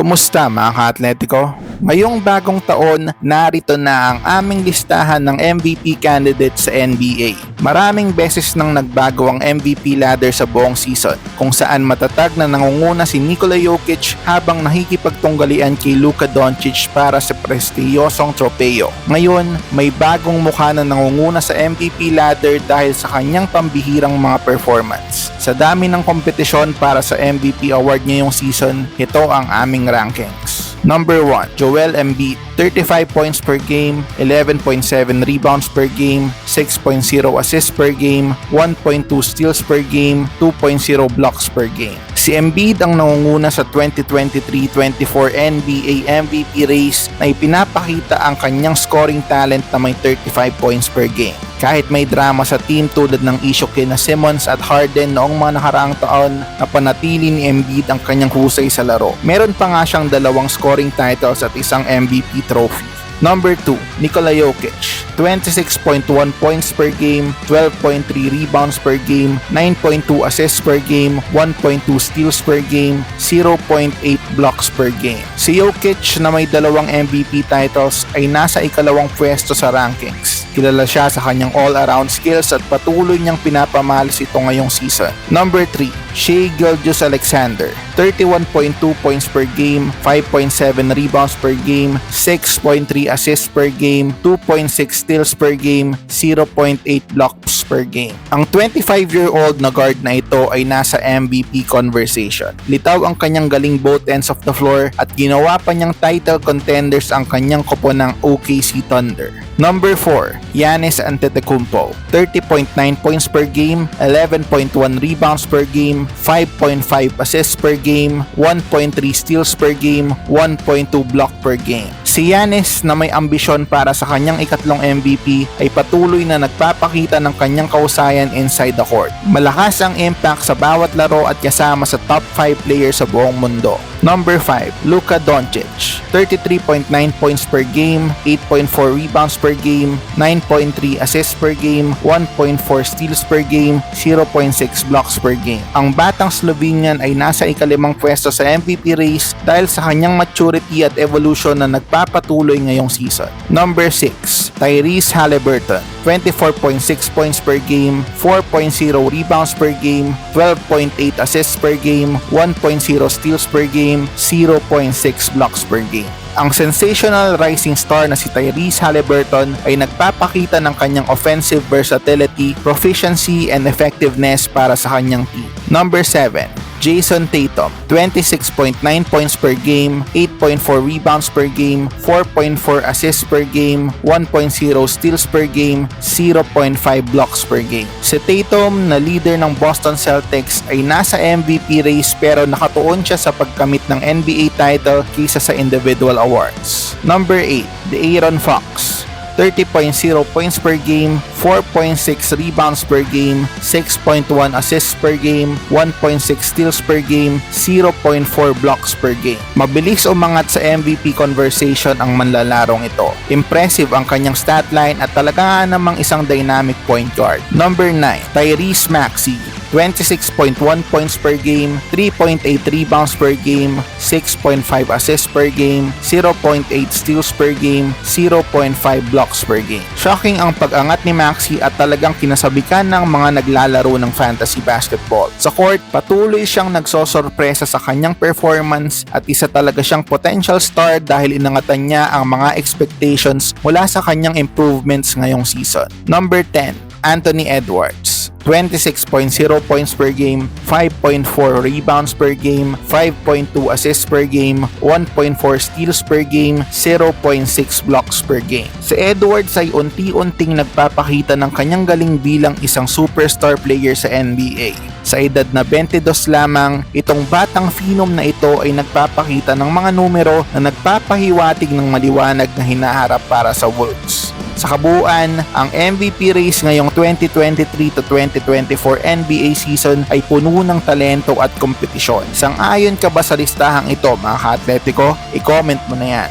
Kumusta mga ka-atletico? Ngayong bagong taon, narito na ang aming listahan ng MVP candidates sa NBA. Maraming beses nang nagbago ang MVP ladder sa buong season, kung saan matatag na nangunguna si Nikola Jokic habang nakikipagtunggalian kay Luka Doncic para sa prestiyosong tropeo. Ngayon, may bagong mukha na nangunguna sa MVP ladder dahil sa kanyang pambihirang mga performance. Sa dami ng kompetisyon para sa MVP award ngayong season, ito ang aming rankings. Number 1, Joel Embiid, 35 points per game, 11.7 rebounds per game, 6.0 assists per game, 1.2 steals per game, 2.0 blocks per game. Si Embiid ang nangunguna sa 2023-24 NBA MVP race na ipinapakita ang kanyang scoring talent na may 35 points per game. Kahit may drama sa team tulad ng issue kina Simmons at Harden noong mga nakaraang taon, napanatili ni Embiid ang kanyang husay sa laro. Meron pa nga siyang dalawang scoring titles at isang MVP trophy. Number 2, Nikola Jokic. 26.1 points per game, 12.3 rebounds per game, 9.2 assists per game, 1.2 steals per game, 0.8 blocks per game. Si Jokic na may dalawang MVP titles ay nasa ikalawang pwesto sa rankings. Kilala siya sa kanyang all-around skills at patuloy niyang pinapamalas ito ngayong season. Number 3, Shea Gilgeous Alexander. 31.2 points per game, 5.7 rebounds per game, 6.3 assists per game, 2.6 steals per game, 0.8 blocks per game. Ang 25-year-old na guard na ito ay nasa MVP conversation. Litaw ang kanyang galing both ends of the floor at ginawa pa niyang title contenders ang kanyang kopo ng OKC Thunder. Number 4, Giannis Antetokounmpo. 30.9 points per game, 11.1 rebounds per game, 5.5 assists per game, 1.3 steals per game, 1.2 block per game. Si Giannis na may ambisyon para sa kanyang ikatlong MVP ay patuloy na nagpapakita ng kanyang kausayan inside the court. Malakas ang impact sa bawat laro at kasama sa top 5 players sa buong mundo. Number 5, Luka Doncic. 33.9 points per game, 8.4 rebounds per game, 9.3 assists per game, 1.4 steals per game, 0.6 blocks per game. Ang batang Slovenian ay nasa ikalimang pwesto sa MVP race dahil sa kanyang maturity at evolution na nagpapatuloy ngayong season. Number 6, Tyrese Halliburton. 24.6 points per game, 4.0 rebounds per game, 12.8 assists per game, 1.0 steals per game, 0.6 blocks per game. Ang sensational rising star na si Tyrese Halliburton ay nagpapakita ng kanyang offensive versatility, proficiency, and effectiveness para sa kanyang team. Number 7, Jason Tatum, 26.9 points per game, 8.4 rebounds per game, 4.4 assists per game, 1.0 steals per game, 0.5 blocks per game. Si Tatum na leader ng Boston Celtics ay nasa MVP race pero nakatuon siya sa pagkamit ng NBA title kaysa sa individual awards. Number 8, the Aaron Fox. 30.0 points per game, 4.6 rebounds per game, 6.1 assists per game, 1.6 steals per game, 0.4 blocks per game. Mabilis umangat sa MVP conversation ang manlalarong ito. Impressive ang kanyang stat line at talaga nga namang isang dynamic point guard. Number 9, Tyrese Maxey. 26.1 points per game, 3.8 rebounds per game, 6.5 assists per game, 0.8 steals per game, 0.5 blocks per game. Shocking ang pag-angat ni Maxi at talagang kinasabikan ng mga naglalaro ng fantasy basketball. Sa court, patuloy siyang nagsosorpresa sa kanyang performance at isa talaga siyang potential star dahil inangatan niya ang mga expectations mula sa kanyang improvements ngayong season. Number 10, Anthony Edwards. 26.0 points per game, 5.4 rebounds per game, 5.2 assists per game, 1.4 steals per game, 0.6 blocks per game. Si Edwards ay unti-unting nagpapakita ng kanyang galing bilang isang superstar player sa NBA. Sa edad na 22 lamang, itong batang phenom na ito ay nagpapakita ng mga numero na nagpapahiwatig ng maliwanag na hinaharap para sa Wolves. Sa kabuuan, ang MVP race ngayong 2023 to 2024 NBA season ay puno ng talento at kompetisyon. Sang-ayon ka ba sa listahang ito mga ka-atletico? I-comment mo na yan.